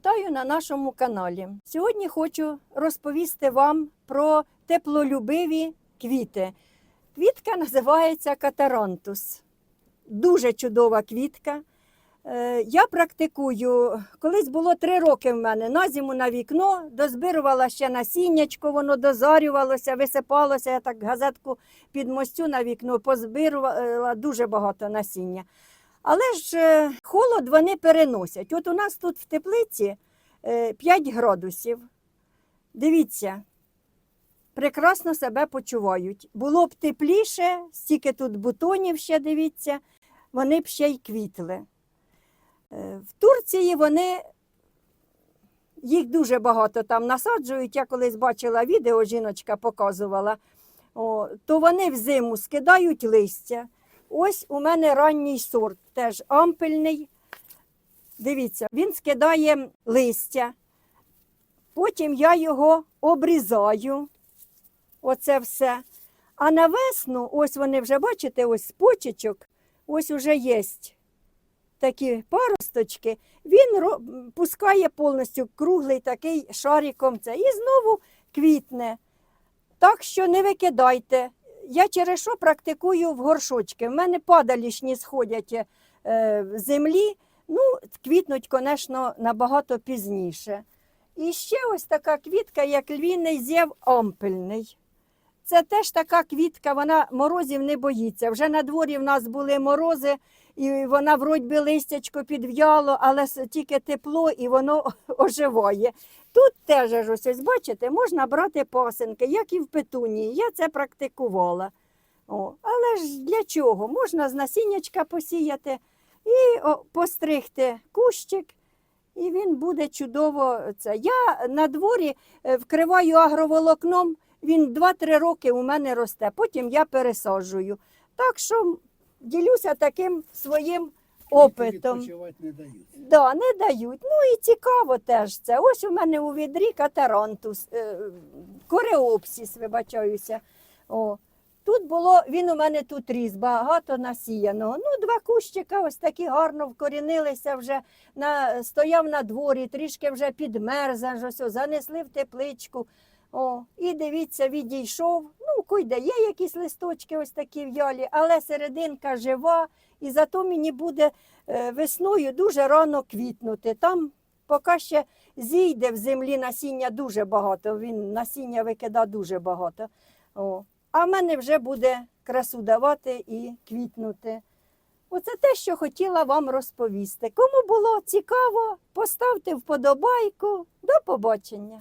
Вітаю на нашому каналі. Сьогодні хочу розповісти вам про теплолюбиві квіти. Квітка називається катарантус. Дуже чудова квітка. Е, Я практикую, колись було три роки в мене на зиму на вікно, дозбирувала ще насіннячко, воно дозарювалося, висипалося. Я так газетку під мостю на вікно позбирувала дуже багато насіння. Але ж е, холод вони переносять. От у нас тут в теплиці е, 5 градусів. Дивіться, прекрасно себе почувають. Було б тепліше, стільки тут бутонів ще дивіться, вони б ще й квітли. Е, В Турції вони їх дуже багато там насаджують. Я колись бачила відео, жіночка показувала. О, то вони взиму скидають листя. Ось у мене ранній сорт, теж ампельний. Дивіться, він скидає листя. Потім я його обрізаю. Оце все. А на весну, ось вони вже бачите, ось з почечок, ось уже є такі паросточки. Він пускає повністю круглий такий шариком це і знову квітне. Так що не викидайте. Я через що практикую в горшочки. В мене падалішні сходять е, в землі. Ну, квітнуть, звісно, набагато пізніше. І ще ось така квітка, як львіний зєв ампельний. Це теж така квітка, вона морозів не боїться. Вже на дворі в нас були морози, і вона вроді листячко підв'яло, але тільки тепло і воно оживає. Тут теж ось, ось бачите, можна брати пасинки, як і в петунії. Я це практикувала. О, але ж для чого? Можна з насіннячка посіяти і о, постригти кущик, і він буде чудово. Це. Я на дворі е, вкриваю агроволокном, він 2-3 роки у мене росте, потім я пересаджую. Так що ділюся таким своїм опитом. Відпочивати не дають. Да, не дають. Ну і цікаво теж це. Ось у мене у відрі катарантус, е, кореопсіс, вибачаюся. О. Тут було, він у мене тут ріс, багато насіяного. Ну, два кущика ось такі гарно вкорінилися вже, на, стояв на дворі, трішки вже підмерз, аж ось, занесли в тепличку. О, і дивіться, відійшов. Ну, койде, є якісь листочки ось такі в'ялі, але серединка жива, і зато мені буде е, весною дуже рано квітнути. Там поки ще зійде в землі насіння дуже багато, він насіння викидає дуже багато. О. А в мене вже буде красу давати і квітнути. Оце те, що хотіла вам розповісти. Кому було цікаво, поставте вподобайку. До побачення.